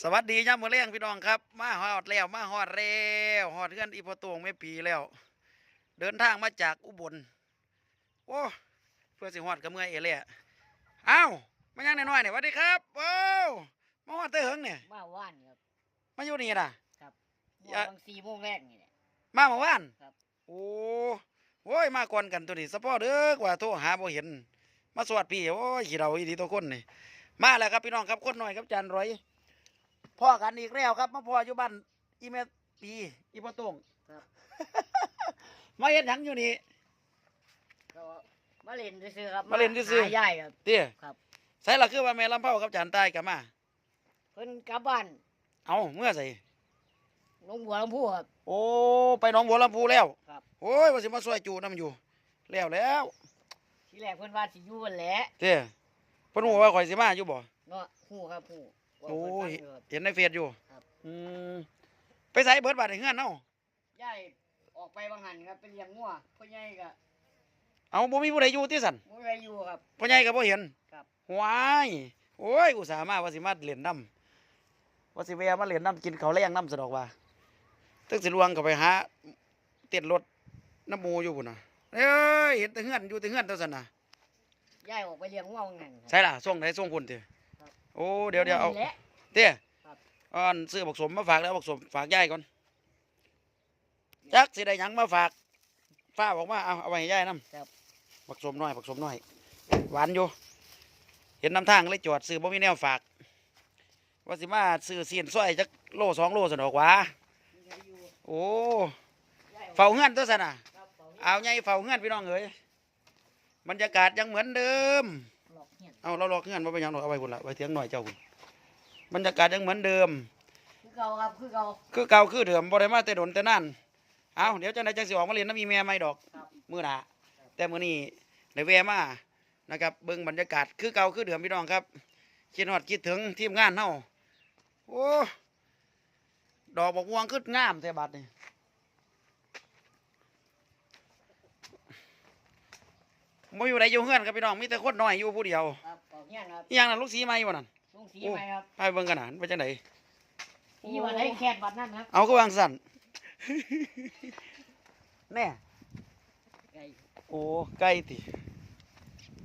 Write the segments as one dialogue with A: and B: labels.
A: สวัสดีย่ามมือเลี้ยงพี่น้องครับ มาฮอดแล้วมาฮอดแล้วฮอดเพื่อนอีพอตวงไม่ปีแล้ว เดินทางมาจากอุบลโอ้เพื่อสิฮอดกับเมื่อยเอเล่เอ้ามายังน้อยๆเนี่ยสวัสดีครับโอ้มาฮอดเตอเหิงเนี่ย
B: มาว่านครับ
A: มาอยู่นี่น่ะ
B: ม
A: อย่า
B: บางสี่โมงแรกนี่แหละ
A: มาเมื่อวาน
B: ครับ
A: โอ้โอ้ยมาก่อนกันตัวนี้สะพอเด้อกว่าโทรหาบ่เห็น มาสวัสดีโอ้ยขี้เราอีดีตัวคนนี่มาแล้วครับพี่น้องครับคนหน่อยครับจันร้อย พ่อกันอีกแล้วครับมาพ่ออยู่บ้านอีเมปีอีพ่อตง
B: ครับ
A: มาเห็นหยังอยู่นี่
B: ก็มาเล่นซื่อๆครับ
A: มาเล่นซื่อๆ
B: หายายครับ
A: เตี้ย
B: ครับ
A: ใส่ละคือว่าแม่ลำเผากับจันใต้กลับมา
B: เพิ่นกลับบ้าน
A: เอาเมื่อใส่
B: ลงบัวลำพูครับ
A: โอ้ไปหนองบัวลำพูแล้ว
B: ครับ
A: โอ้ยว่าสิมาช่วยจูน้ำอยู่ แล้วแล้ว
B: ทีแรกเพิ่นว่าสิอยู่กันแหละ
A: เตี้ยเพิ่นฮู้ว่าข่อยสิมาอยู่บ่
B: เนาะฮู้ครับฮู้ว่า
A: โอ้
B: เพิ่น
A: ย
B: ฟังอยู่ครับ
A: เห็นในเฟซอยู่
B: ครับ
A: อืมไปใส่เบิดบาดในเฮือนเนาะ
B: ยายออกไปบางหันครับไปเลี้ยงงัวพ่อใหญ่ก็
A: เอาบ่มีผู้ใดอยู่ที่สั่น
B: บ่ได้อยู่ครับ
A: พ่อใหญ่ก็บ่เห็น
B: ครับ
A: ว้ายโอ้ยอุตส่าห์มาว่าสิมาเล่นน้ำว่าสิแวะมาเล่นน้ำกินข้าวแรงน้ำสะดอกว่าตึกสิลวงก็ไปหาเต็ดรถน้ำหมูอยู่พุ่นน่ะเอ้ยเห็นแต่เฮือนอยู่แต่เฮือนเท่าซั่นน่ะ
B: ยายออกไปเลี้ยงงัวบางหันครับ
A: ใช่ล่ะส่งไหนส่งพุ่นติ
B: ครับ
A: โอ้เดี๋ยวเดี๋ยวเอา
B: นี่แหละ
A: เต้
B: ครับ
A: อ่อนซื้อบักสมมาฝากแล้วบักสมฝากยายก่อนจักสิได้หยังมาฝากฟ้าบอกว่าเอาเอาไว้ให้ยายนํ
B: ครับ
A: บักสมน้อยบักสมน้อย หวานอยู่ เห็นน้ำทางเลยจอดซื้อบ่มีแนวฝาก ว่าสิมาซื้อเสียนสร้อยจักโลสองโลสนอกหว่า
B: มีใครอยู่
A: โอ้
B: ยายออก
A: เฝ้าเงื่อนตัวสนะ
B: ครับเฝ้า
A: เอาไงเฝ้าเงื่อนพี่น้องเอ๋ยบรรยากาศยังเหมือนเดิม
B: หล อกเหี้ยน
A: เอาเราลอกเงื่อนมาไปยังหรอกเอาไว้พุ่นละไว้เถียงหน่อยเจ้าพุ่นบรรยากาศยังเหมือนเดิม
B: คือเก่าครับคือเก่า
A: คือเก่าคือเดิมบ่ได้มาแต่ดนแต่นั่นเอาเดี๋ยวจังไดจังสิออกมาเรียนน้ำมีแม่ไม่ดอก
B: ครับ
A: มื้อหน้าแต่มื้อนี้ได้แวะมานะครับเบิ่งบรรยากาศคือเก่าคือเดิมพี่น้องครับคิดฮอดคิดถึงทีมงานเฮาโอ้ดอกบอกม่วงคืองามแท้บัดนี่ บ่อยู่ไหนอยู่เฮือนครับพี่น้องมีแต่คนน้อยอยู่ผู้เดียว
B: ครับเฝ้าเหี้ยนครับ
A: อีหยังนั่นลูกสีไม้บ่นั่น
B: ลุงสี
A: โอ้
B: ไหมครับ
A: ไปเบิ่งกันน่ะไปจังได
B: สีวันไหนแคดบัดนั่นครับ
A: เอาก็วางสั่น แน่
B: ไก่
A: โอ้ไก่ติ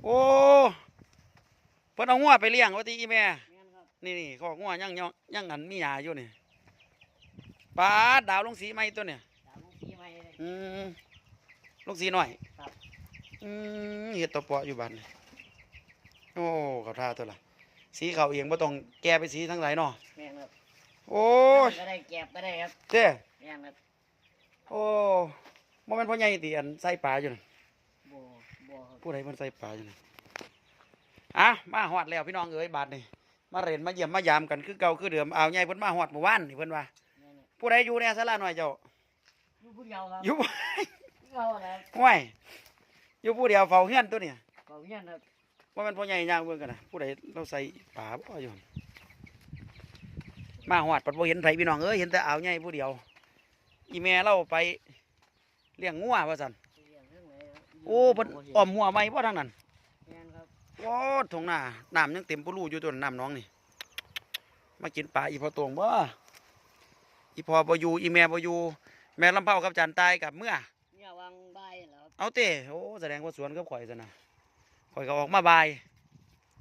A: โอ้เพิ่นเอางัวไปเลี้ยงว่าติอีแม่
B: แม่นครับ
A: นี่นี่ขอกงัวยังยังยังอันมีหยาอยู่นี่ปลาดาวลงสีไหมตัวเนี่ย
B: สามลุงสีไหมเลย
A: อืมลงสีหน่อย
B: ครับ
A: อืมเห็ดตัวเปาะอยู่บ้านนี่โอ้เขาท่าตัวละสีเขาเองบ่ต้องแก้ไปสีทั้งหลายเนาะ
B: แม่นครับ
A: โอ้ย
B: ก็ได้แก็บก็ได้ครับ
A: เจ้
B: แม่นครับ
A: โอ้บ่แม่นพ่อใหญ่ติอันใส่ปลาอยู่นั่น
B: บ่บ่ครับ
A: ผู้ใดมันใส่ปลาอยู่นั่นอะมาฮอดแล้วพี่น้องเอ้ยบาดนี่มาเรียนมาเยี่ยมมายามกันคือเก่าคือเดิมเอาใหญ่เพิ่นมาฮอดเมื่อวานนี่เพิ่นว่า
B: แม่นครับ
A: ผู้ใดอยู่ในศาลาหน่อยเจ้า
B: อยู่ผู้เดียวครับ
A: อยู่บ่
B: คือเอาแล้ว
A: ห้วย อยู่ผู้เดียวเฝ้าเฮือนตัวเนี่ย
B: เฝ้าเหี้ยนครับ
A: ว่ามันพ่อใหญ่ย่างเบิ่งกันนะผู้ใดเราใส่ปลาบ่อยู่หั่นมาฮอดปัดบ่เห็นไผพี่น้องเอ้ยเห็นแต่อ่าวใหญ่ผู้เดียว อีแม่เราไปเลี้ยงงัวว่าซั่น
B: เลี้ยงเรื่องไหนครับ
A: โอ้เพิ่นอ้อมหัวไม้บ่ทางนั้น
B: แม่นครับ
A: โอ้ทงหน้าน้ำยังเต็มปูรูอยู่ตัวน้ำน้องนี่ มากินปลาอีพอตวงบ่อีพอบ่อยู่อีแม่บ่อยู่แม่ลำเผากับจานตายกับเมื่อ
B: เอา
A: เต้โอ้แสดงว่าสวนกับข่อยซะนะข่อยก็ออกมาบาย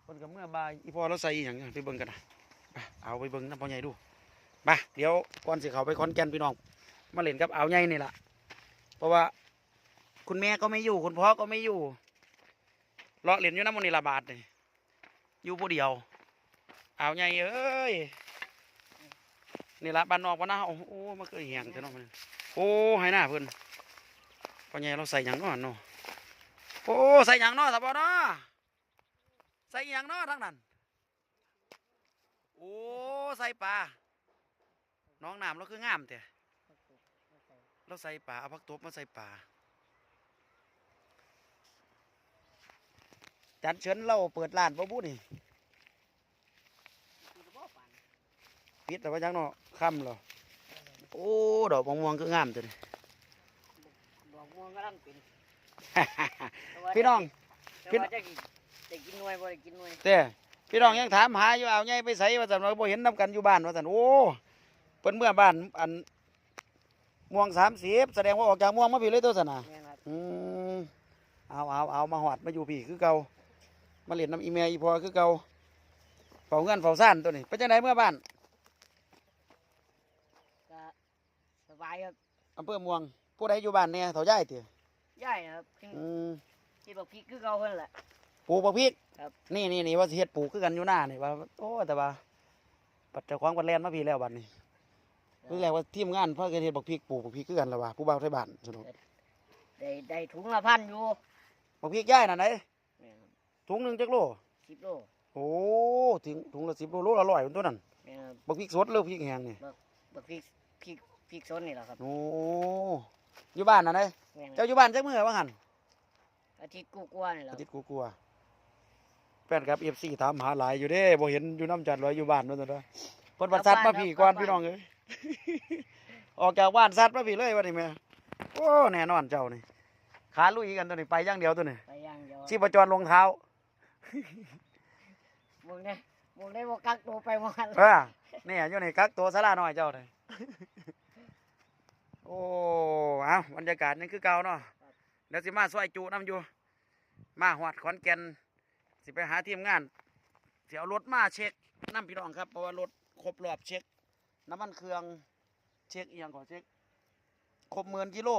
A: คนกับเมื่อบายอีพอเราใส่อย่างไปเบิ่งกันนะเอาไปเบิ่งน้ำพ่อใหญ่ดูมาเดี๋ยวก่อนสิเขาไปขอนแก่นพี่น้อง มาเล่นกับเอาใหญ่นี่ล่ะเพราะว่าคุณแม่ก็ไม่อยู่ คุณพ่อก็ไม่อยู่เลาะเล่นอยู่น้ำมันนี่ละบาทนี่อยู่ผู้เดียว เอาใหญ่เอ้ยนี่ละบ้านนอกบ้านนาโอ้โหมันก็เหี่ยงเท่าน้องมันโอ้ให้หน้าเพิ่น พ่อใหญ่เราใส่ยังเนาะเนาะโอ้ใส่ยังเนาะสับปะเนาะใส่ยังเนาะทั้งนั้นโอ้ใส่ปลาน้องน้ำเราคืองามแต่เราใส่ปลาเอาพักตบมาใส่ปลาจันเชิญเราเปิดร้านบ่บุนี่ปิดแต่ว่าจังเนาะค่ำเหรอโอ้ดอกมะม่วงคืองามตัวนี้
B: กม่วงกำลังเป็น
A: พี่น้อง
B: แต่ว่าจะกินจะกินหน่วยบ่ได้กินหน่วย
A: เต้พี่น้องยังถามหาอยู่เอาไงไปใส่ว่าสันว่าบ่เห็นนํกันอยู่บ้านว่าสันโอ้เพิ่นเมื่อบ้านอันม่วงสามสิบแสดงว่าออกจากม่วงมาพี่เลยตัวสนะ
B: แม่นครับ
A: อืมเอาเอาเอามาหอดมาอยู่พี่คือเก่ามาเล่นน้ำอีเมลอีพอคือเก่าเฝ้าเงินเฝ้าซ่านตัวนี้ไปจังไดเมื่อบ้าน
B: ก็สบายครับ
A: อำเภอม่วง ผู้ใดอยู่บ้านเนี่ยเฒ่าย่ายติ
B: ย่ายนะครับที่
A: อืม
B: ที่บอกพี่คือเก่าเพิ่นแหละ
A: ปลูกบักพริก
B: ครับ
A: นี่นี่นี่ว่าสิเฮ็ดปลูกคือกันอยู่หน้านี่ว่าโอ้แต่ว่าปัจเจ้าของปัดแลนมาพี่แล้วบัดนี้รู้แล้วว่าทีมงานเพิ่นก็เฮ็ดบักพริกปลูกบักพริกคือกันแล้วว่าผู้บ่าวไทยบ้านสนุก
B: ได้ได้ถุงละพันอยู่
A: บักพริกย่ายน่ะไหน
B: แม่นครับ
A: ถุงหนึงจักโล
B: สิบโล
A: โอ้ถึงถุงละ10โลโลละ100มันตัวนั้น
B: แม่นครับ
A: บักพริกสดหรือพริกแห้งนี่
B: บักพริกพริกพริกสนนี่แหละครับ
A: โอ้ อยู่บ้านน่ะไหน
B: แม่นค
A: เจ้า
B: รับ
A: อยู่บ้านจักมื้อว่าหั่น
B: อาทิตย์กูกลัวานี่แหละ
A: อาทิตย์กูกลัวแฟนครับ FC ถามหาหลายอยู่เด้บ่เห็นอยู่น้ำจัดลอยอยู่บ้านนั่นน่ะเพิ่นบัดซัดมาพี่ก่อนพี่น้องเอ้ย ออกจากบ้านซัดมาพี่เลยว่านี่แม่โอ้แน่นอนเจ้านี่ขาลุยกันตัวนี้ไปอย่างเดียวตัวนี้
B: ไปอย่างเดียว
A: ชีพจรลงเท้า
B: มึงเนี่ยมึงได้บอกกักตัวไปวัน
A: เออเนี่ยอยู่ในกักตัวสลาน้อยเจ้าเลย โอ้เอาบรรยากาศนี่คือเก่าเนาะเดี๋ยวสิมาซอยจูน้ำอยู่ มาหอดขอนแก่นสิไปหาทีมงานสิเอารถมาเช็คน้ำพี่น้องครับเพราะว่ารถครบรอบเช็ค น้ำมันเครื่องเช็คอีหยังก่อนเช็คครบหมื่นกิโล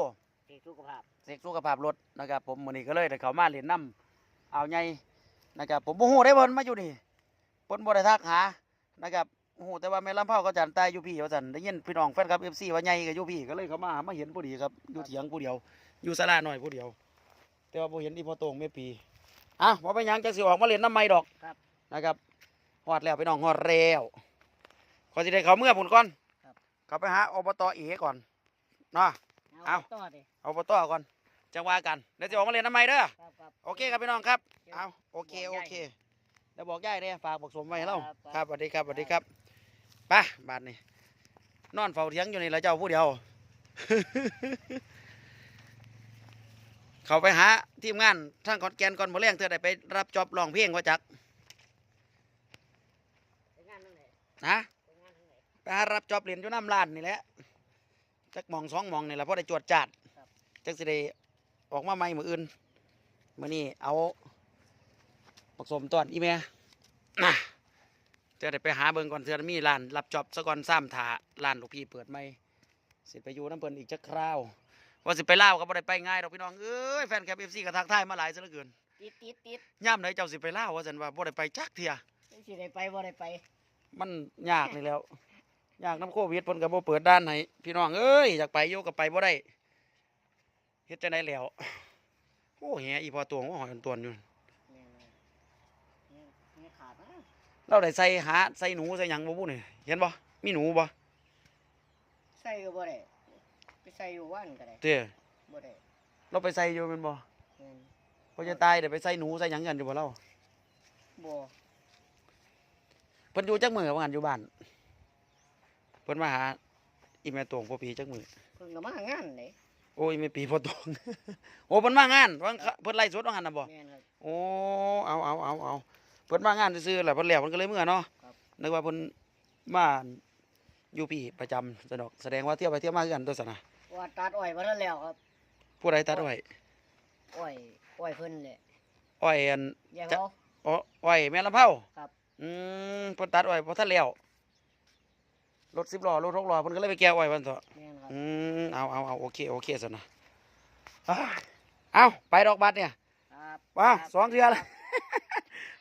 B: เด็กสุขภาพ
A: เช็คสุขภาพรถนะครับ ผมมื้อนี้ก็เลยได้เข้ามาเล่นน้ำเอาไงนะครับผมบ่ฮู้ได้เพิ่นมาอยู่นี่เพิ่นบ่ได้ทักหานะครับ ฮู้แต่ว่าแม่ลำเผาก็จันตายอยู่พี่ว่าซั่นได้ยินพี่น้องแฟนคลับ FC ว่าใหญ่ก็อยู่พี่ก็เลยเข้ามามาเห็นพอดีครับอยู่เถียงผู้เดียว อยู่ศาลาหน่อยผู้เดียว แต่ว่าบ่เห็นอีพ่อโตงแม่ปีอะบ่ไปนหยังจังสิออกมาเล่นน้ำไม่ดอกนะครับฮอดแล้วพี่น้องฮอดแล้วขอสิได้เข้าเมื่อพุ่นก่อนเข้าไปหาอบตเอก่อนเนาะเอา
B: ต่อดิ
A: เอาปตอก่อนจังว่ากันเดี๋ยวจะออกมาเรียนทำไมเด้อ
B: ครับครับ
A: โอเคครับพี่น้องครับ
B: ดี๋ยว
A: เอาโอเค
B: บอก
A: โอยา
B: ย
A: เคเดี๋ยวบอกย่ายเด้ฝากบอกสมไว้ให้เรา
B: ครับ
A: ครับสวัสดีครับสวัสดีครับ ไปบาทนี่นอนเฝ้าเถียงอยู่นี่ละเจ้าผู้เดียว เขาไปหาทีมงานทางขอนแก่นก่อนบ่แรงเธอได้ไปรับจอบร้องเพลงว่าจัก
B: นะไปหา
A: รับจอบเหรียนอยู่น้ำลานนี่แหละจักหมองสองหมองนี่แหละเพราะได้จวดจัดจักสิได้ออกมาใหม่มืออื่นมื่อนี้เอาผสมตอนอีเมียนะ จะได้ไปหาเบิ่งก่อนเถื่อมีร้านรับจอบซะก่อนซ้ำถาร้านลูกพี่เปิดใหม่สิไปอยู่น้ำเพิ่นอีกจักคราว ว่าสิไปเล่าวก็บ่ได้ไปง่ายดอกพี่น้องเอ้ยแฟนคลับ FC ก็ทักทายมาหลายซะเหลือเกิน
B: ติดติดติด
A: ย่ามไหนเจ้าสิไปเล่าวว่าซั่นว่าบ่ได้ไปจักเที่ย
B: ไม่สิได้ไปบ่ได้ไป
A: มันยากนี่แหล้วยากน้ำโควิดเพิ่นก็บ่เปิดด้านให้พี่น้องเอ้ยอยากไปอยู่ก็ไปบ่ได้เฮ็ดจังได๋แล้วโอ้แหอีพอตวงว่าหอยอันตวนอยู่
B: เนี่ยเนี่ยเนี่ยเนี่ยขาดนะ
A: เราได้ใส่หาใส่หนูใส่หยังบ่บุนี่เห็นบ่มีหนูบ่
B: ใส่ก็บ่ได้ไปใส่อยู่ว่านก็ได้
A: เด้อ
B: บ่ได้
A: เราไปใส่อยู่แม่นบ่
B: แม่น
A: พอจะตายได้ไปใส่หนูใส่หยังกันอยู่บ่เรา
B: บ่
A: เพิ่นอยู่จักมื้อว่างั้นอยู่บ้านเพิ่นมาหาอีแม่ตวงพ่อปีจักมื้อ
B: เพิ่งก็มางานเลย
A: โอ้ยแม่ปีพ่อตวง โอ้เพิ่นมางานว่าเพิ่นไล่สดว่างั้นน่ะบ่
B: แม่นครับ
A: โอ้ เอาเอาเอาเอา เพิ่นมางานซื่อๆแหละเพิ่นแล้วเพิ่นก็เลยเมื่อเนาะ
B: ครับ
A: นึกว่าเพิ่นมาอยู่พี่ประจำสนอกแสดงว่าเที่ยวไปเที่ยวมาคือกันตัวสนะ
B: ว่าตัดอ้อยบ่ทันแล้วครับ
A: ผู้ใดตัดอ้อย
B: อ้อยอ้อยเพิ่นแหละ
A: อ้อยอัน
B: อย่า
A: จะ
B: เขา
A: อ้ออ้อยแม่ลำเผา
B: ครับ
A: อืมเพิ่นตัดอ้อยบ่ทันแล้วรถ10ล้อรถ6ล้อเพิ่นก็เลยไปแก้อ้อยเพิ่นเถอะ
B: แม่นครับ
A: อืมเอาเอาเอาโอเคโอเคซะนะอ้ายเอาไปดอกบัตรเนี่ย
B: ครับ
A: ว้า
B: ครับ
A: สองเทื่อแล้ว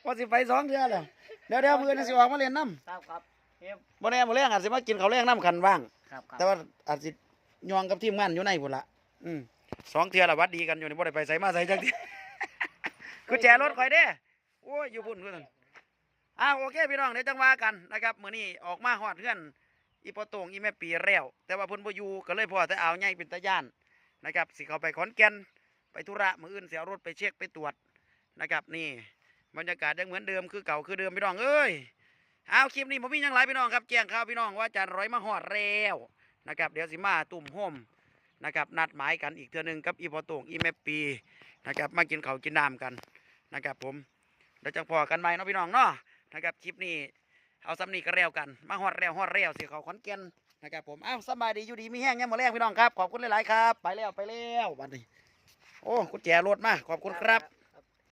A: ว่าสิไปสองเทื่อแล้วเดี๋ยวเดี๋ยวมื้อนี้สิออกมาเล่นน้ำ
B: ครับครับเฮ็บ
A: บ่แน่บ่แรงอาจสิมากินข้าวแรงน้ำกันบ้าง
B: ครับครับ
A: แต่ว่าอาจสิยองกับทีมงานอยู่ในพุ่นละอืมสองเทื่อละหวัดดีกันอยู่นี่บ่ได้ไปไสมาไสจักที กุญแจรถข่อยเด้โอ้ยอยู่พุ่นคือนั่นอ้าวโอเคพี่น้องเดี๋ยวจังว่ากันนะครับมื้อนี้ออกมาฮอดเฮือนอีปอโตงอีแม่ปีแล้ว แต่ว่าเพิ่นบ่อยู่ก็เลยพอแต่เอาวใหญ่เป็นตาย่านนะครับสิเข้าไปขอนแก่นไปธุระมื้ออื่นสิเอารถไปเช็คไปตรวจนะครับนี่ บรรยากาศยังเหมือนเดิมคือเก่าคือเดิมพี่น้องเอ้ยเอาคลิปนี้ผมมียังหลายพี่น้องครับแจ้งข่าวพี่น้องว่าจานร้อยมาหอดแล้วนะครับเดี๋ยวสิมาตุ่มโฮมนะครับนัดหมายกันอีกเทื่อหนึงกับอีพอตงอีแม่ปีนะครับมากินเขากินน้ำกันนะครับผมเดี๋ยวจะพอกันไหมเนาะพี่น้องเนาะนะครับคลิปนี้เอาซ้ำนี่ก็แล้วกันมาฮอดแล้วฮอดแล้วสิเขาขอนแก่นนะครับผมอ้าวสบายดีอยู่ดีมีแห้งยังมาแรงพี่น้องครับขอบคุณหลายๆครับ ไปแล้วไปแล้ววันนี้โอ้กุญแจรถมาขอบคุณครับ